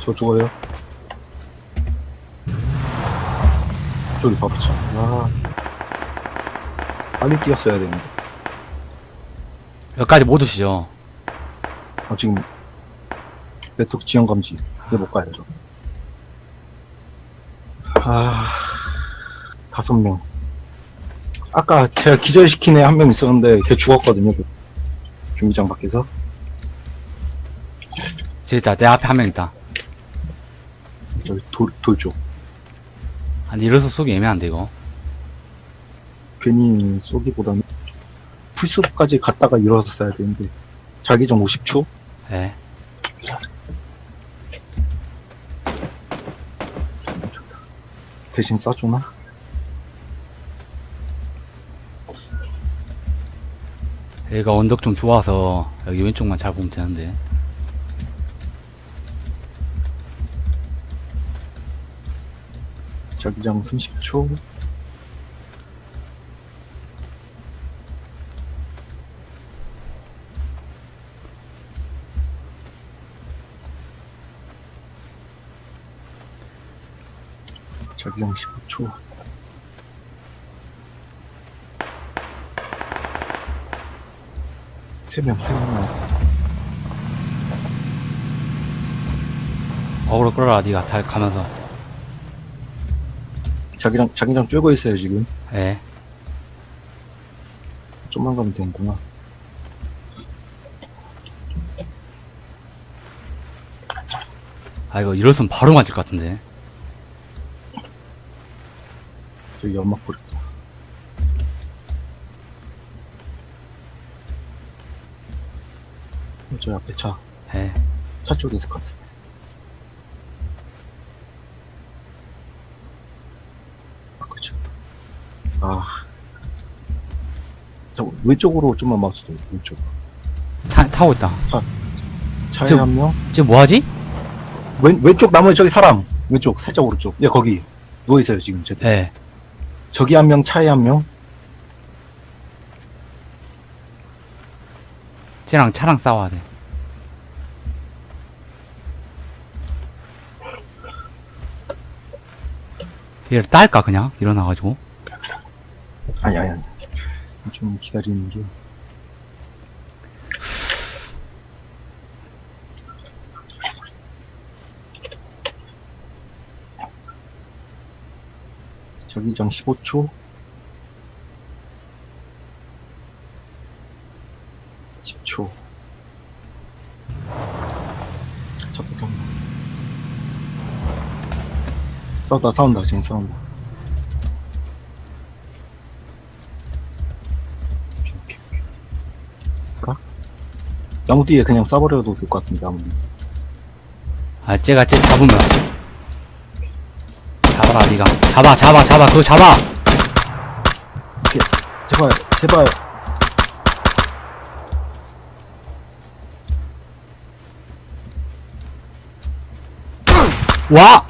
저 죽어요. 저기 바보차. 아. 빨리 뛰었어야 되는데. 여기까지 못 오시죠? 아, 지금, 네트워크 지연 감지. 이제 못 가요, 저. 아, 다섯 명. 아까 제가 기절시킨 애 한 명 있었는데, 걔 죽었거든요, 그 경기장 밖에서. 있다. 내 앞에 한 명 있다. 저기 돌, 돌 쪽. 아니, 이래서 쏘기 애매한데, 이거. 괜히 쏘기보다는 풀숲까지 갔다가 일어서 써야 되는데 자기장 50초? 예. 대신 쏴주나? 여기가 언덕 좀 좋아서 여기 왼쪽만 잘 보면 되는데. 자기장 30초? 자기장 15초. 세명 세명 어그로 끌어라, 니가 달 가면서. 자기장, 자기장 쬐고 있어요, 지금. 예. 좀만 가면 되는구나. 아, 이거 이랬으면 바로 맞을 것 같은데. 저기 연막 뿌렸다. 저 앞에 차, 예. 차 쪽에 있을 것 같아. 아, 그쵸. 아. 저 왼쪽으로 좀만 맞춰도 왼쪽. 차, 타고 있다. 차에 저- 한 명. 지금 뭐하지? 왼, 왼쪽 나머지 저기 사람. 왼쪽, 살짝 오른쪽. 예, 거기. 누워 있어요, 지금. 저, 예. 저기 한 명, 차에 한 명. 쟤랑 차랑 싸워야 돼. 얘를 딸까, 그냥? 일어나가지고. 아니, 아니, 아니. 좀 기다리는 게. 저기장 15초. 10초. 잠깐만. 싸운다, 싸운다, 지금 싸운다. 나무 뒤에 그냥 쏴버려도 될 것 같은데, 아무리. 아, 쟤가 쟤 잡으면. 잡아라, 니가. 잡아, 잡아, 잡아, 그거 잡아! 제발, 제발. 와!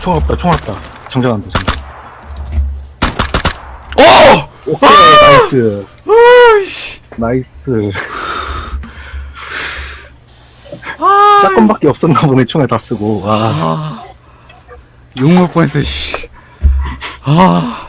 총 없다, 총 없다. 장전한다, 장전. 오! 오케이, 나이스. 나이스. 샷건밖에 없었나 보네, 총에 다 쓰고. 와. 욕먹을 뻔했어, 씨. 아.